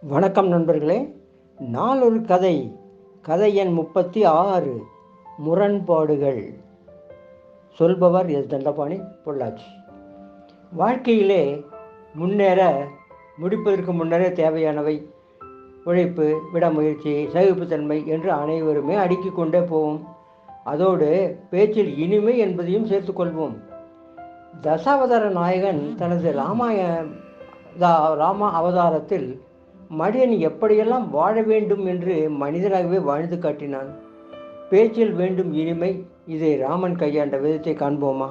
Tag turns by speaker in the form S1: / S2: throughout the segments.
S1: வணக்கம் நண்பர்களே. நாளொரு கதை. கதை எண் முப்பத்தி ஆறு. முரண்பாடுகள். சொல்பவர் எஸ். தண்டபாணி பொள்ளாச்சி. வாழ்க்கையிலே முன்னேற முடிப்பதற்கு முன்னரே தேவையானவை. உழைப்பு விடமுயற்சி சகிப்புத்தன்மை என்று அனைவருமே அடுக்கிக் கொண்டே போவோம். அதோடு பேச்சில் இனிமை என்பதையும் சேர்த்துக்கொள்வோம் தசாவதார நாயகன் தனது ராமாய ராம அவதாரத்தில் மனிதன் எப்படியெல்லாம் வாழ வேண்டும் என்று மனிதனாகவே வாழ்ந்து காட்டினான். பேச்சில் வேண்டும் இனிமை இதை ராமன் கையாண்ட விதத்தை காண்போமா?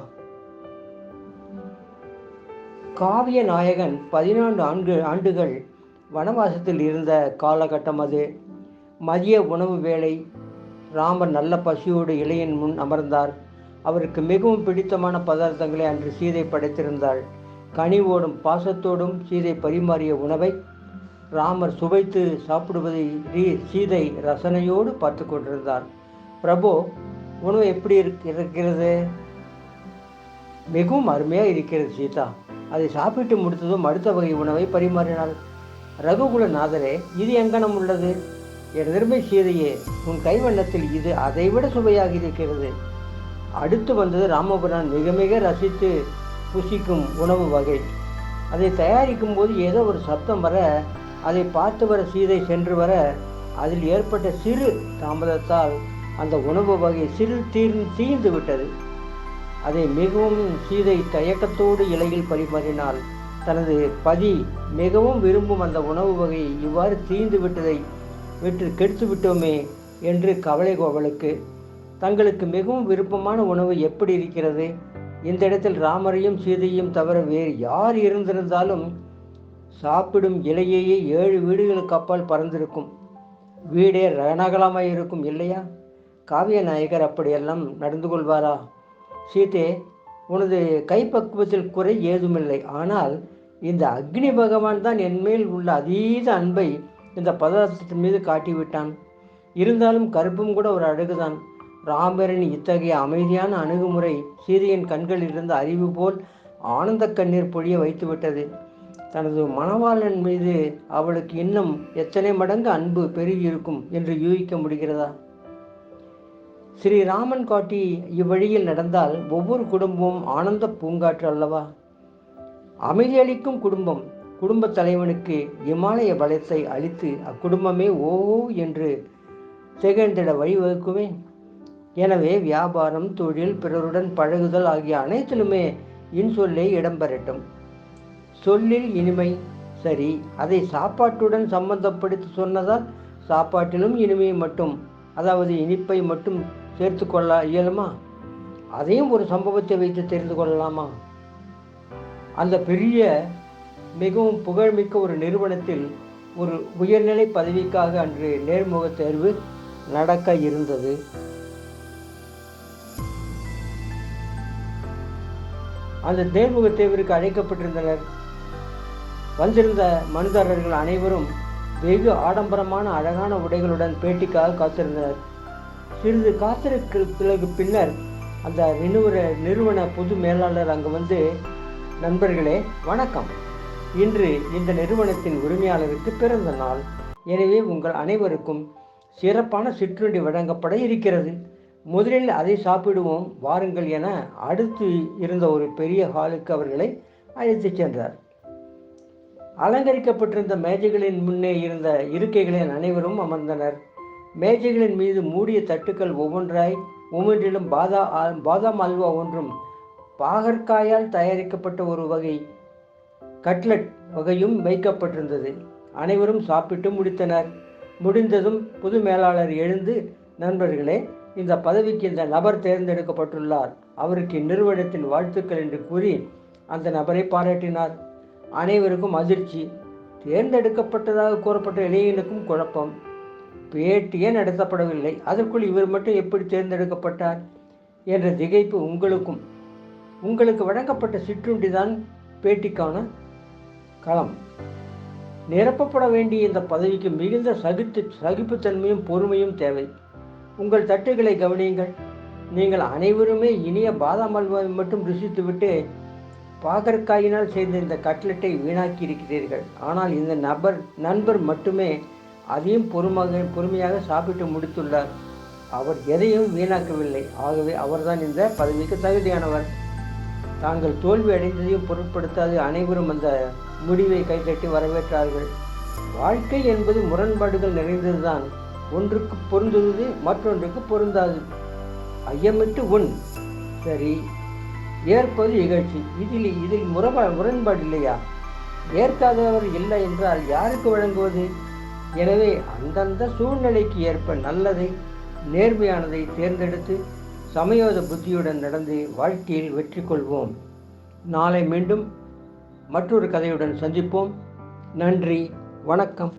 S1: காவிய நாயகன் பதினான்கு ஆண்டு ஆண்டுகள் வனவாசத்தில் இருந்த காலகட்டம் அது. மதிய உணவு வேளை ராமர் நல்ல பசியோடு இளையன் முன் அமர்ந்தார். அவருக்கு மிகவும் பிடித்தமான பதார்த்தங்களை அன்று சீதை படைத்திருந்தாள். கனிவோடும் பாசத்தோடும் சீதை பரிமாறிய உணவை ராமர் சுவைத்து சாப்பிடுவதை ரீ- சீதை ரசனையோடு பார்த்து கொண்டிருந்தார். பிரபு உணவு எப்படி இருக்- இருக்கிறது? மிகவும் அருமையாக இருக்கிறது சீதா. அதை சாப்பிட்டு முடித்ததும் அடுத்த வகை உணவை பரிமாறினாள். ரகுகுலநாதரே இது எங்கனம் உள்ளது? எனதருமை சீதையே உன் கைவண்ணத்தில் இது அதைவிட சுவையாக இருக்கிறது. அடுத்து வந்தது ராமபுரான் மிக மிக ரசித்து புசிக்கும் உணவு வகை. அதை தயாரிக்கும் போது ஏதோ ஒரு சத்தம் வர அதை பார்த்து வர சீதை சென்று வர அதில் ஏற்பட்ட சிறு தாமதத்தால் அந்த உணவு வகை சிறு தீர் தீர்ந்து விட்டது. அதை மிகவும் சீதை தயக்கத்தோடு இலையில் பரிமாறினாள். தனது பதி மிகவும் விரும்பும் அந்த உணவு வகை இவ்வாறு தீர்ந்து விட்டதை விட்டு கெடுத்து விட்டோமே என்று கவலை கோவலுக்கு தங்களுக்கு மிகவும் விருப்பமான உணவு எப்படி இருக்கிறது? இந்த இடத்தில் ராமரையும் சீதையும் தவிர வேறு யார் இருந்திருந்தாலும் சாப்பிடும் இலையேயே ஏழு வீடுகளுக்கு அப்பால் பறந்திருக்கும். வீடே ரணகலமாய் இருக்கும் இல்லையா? காவிய நாயகர் அப்படியெல்லாம் நடந்து கொள்வாரா? சீதே உனது கைப்பக்குவத்தில் குறை ஏதுமில்லை. ஆனால் இந்த அக்னி பகவான் தான் என்மேல் உள்ள அதீத அன்பை இந்த பதார்த்தத்தின் மீது காட்டிவிட்டான். இருந்தாலும் கருப்பும் கூட ஒரு அழகுதான். ராமரின் இத்தகைய அமைதியான அணுகுமுறை சீதையின் கண்களில் இருந்த அறிவு போல் ஆனந்த கண்ணீர் பொழிய வைத்துவிட்டது. தனது மணவாளன் மீது அவளுக்கு இன்னும் எத்தனை மடங்கு அன்பு பெருகியிருக்கும் என்று யூகிக்க முடிகிறதா? ஸ்ரீராமன் காட்டி இவ்வழியில் நடந்தால் ஒவ்வொரு குடும்பமும் ஆனந்த பூங்காற்று அல்லவா? அமைதியளிக்கும் குடும்பம் குடும்பத் தலைவனுக்கு இமாலய பலத்தை அளித்து அக்குடும்பமே ஓ என்று திகழ்ந்திட வழிவகுக்குமே? எனவே வியாபாரம் தொழில் பிறருடன் பழகுதல் ஆகிய அனைத்திலுமே இன்சொல்லே இடம்பெறட்டும். சொல்லில் இனிமை. சரி அதை சாப்பாட்டுடன் சம்பந்தப்படுத்தி சொன்னதால் சாப்பாட்டிலும் இனிமை மட்டும் அதாவது இனிப்பை மட்டும் சேர்த்து கொள்ள இயலுமா? அதையும் ஒரு சம்பவத்தை வைத்து தெரிந்து கொள்ளலாமா? அந்த பெரிய மிகவும் புகழ்மிக்க ஒரு நிறுவனத்தில் ஒரு உயர்நிலை பதவிக்காக அன்று நேர்முக தேர்வு நடக்க இருந்தது. அந்த நேர்முக தேர்விற்கு அழைக்கப்பட்டிருந்தனர். வந்திருந்த மனுதாரர்கள் அனைவரும் வெகு ஆடம்பரமான அழகான உடைகளுடன் பேட்டிக்காக காத்திருந்தனர். சிறிது காத்திருக்கு பிறகு பின்னர் அந்த நிறுவன நிறுவன பொது மேலாளர் அங்கு வந்து நண்பர்களே வணக்கம். இன்று இந்த நிறுவனத்தின் உரிமையாளருக்கு பிறந்த நாள். எனவே உங்கள் அனைவருக்கும் சிறப்பான சிற்றுண்டி வழங்கப்பட இருக்கிறது. முதலில் அதை சாப்பிடுவோம் வாருங்கள் என அடுத்து இருந்த ஒரு பெரிய ஹாலுக்கு அவர்களை அழைத்துச் சென்றார். அலங்கரிக்கப்பட்டிருந்த மேஜைகளின் முன்னே இருந்த இருக்கைகளில் அனைவரும் அமர்ந்தனர். மேஜைகளின் மீது மூடிய தட்டுக்கள் ஒவ்வொன்றாய் ஒவ்வொன்றிலும் பாதா பாதாம் அல்வா ஒன்றும் பாகற்காயால் தயாரிக்கப்பட்ட ஒரு வகை கட்லட் வகையும் வைக்கப்பட்டிருந்தது. அனைவரும் சாப்பிட்டு முடித்தனர். முடிந்ததும் புது மேலாளர் எழுந்து நண்பர்களே இந்த பதவிக்கு இந்த நபர் தேர்ந்தெடுக்கப்பட்டுள்ளார். அவருக்கு இந்நிறுவனத்தின் வாழ்த்துக்கள் என்று கூறி அந்த நபரை பாராட்டினார். அனைவருக்கும் அதிர்ச்சி. தேர்ந்தெடுக்கப்பட்டதாக கூறப்பட்ட இளைஞனுக்கும் குழப்பம். பேட்டியே நடத்தப்படவில்லை. அதற்குள் இவர் மட்டும் எப்படி தேர்ந்தெடுக்கப்பட்டார் என்ற திகைப்பு உங்களுக்கும். உங்களுக்கு வழங்கப்பட்ட சிற்றுண்டி தான் பேட்டிக்கான களம். நிரப்பப்பட வேண்டிய இந்த பதவிக்கு மிகுந்த சகித்து சகிப்புத்தன்மையும் பொறுமையும் தேவை. உங்கள் தட்டுகளை கவனியுங்கள். நீங்கள் அனைவருமே இனிய பாதாம் அல்வாவை மட்டும் ருசித்துவிட்டு பாகற்காயினால் செய்த இந்த கட்லெட்டை வீணாக்கி இருக்கிறீர்கள். ஆனால் இந்த நபர் நண்பர் மட்டுமே அதையும் பொறுமாக பொறுமையாக சாப்பிட்டு முடித்துள்ளார். அவர் எதையும் வீணாக்கவில்லை. ஆகவே அவர்தான் இந்த பதவிக்கு தகுதியானவர். தாங்கள் தோல்வி அடைந்ததையும் பொருட்படுத்தாது அனைவரும் அந்த முடிவை கைதட்டி வரவேற்றார்கள். வாழ்க்கை என்பது முரண்பாடுகள் நிறைந்ததுதான். ஒன்றுக்கு பொருந்துவது மற்றொன்றுக்கு பொருந்தாது. ஐயமிட்டு உண். சரி ஏற்பது இகழ்ச்சி. இதில் இதில் முரப முரண்பாடு இல்லையா? ஏற்காதவர் இல்லை என்றால் யாருக்கு வழங்குவது? எனவே அந்தந்த சூழ்நிலைக்கு ஏற்ப நல்லதை நேர்மையானதை தேர்ந்தெடுத்து சமயோத புத்தியுடன் நடந்து வாழ்க்கையில் வெற்றி கொள்வோம். நாளை மீண்டும் மற்றொரு கதையுடன் சந்திப்போம். நன்றி வணக்கம்.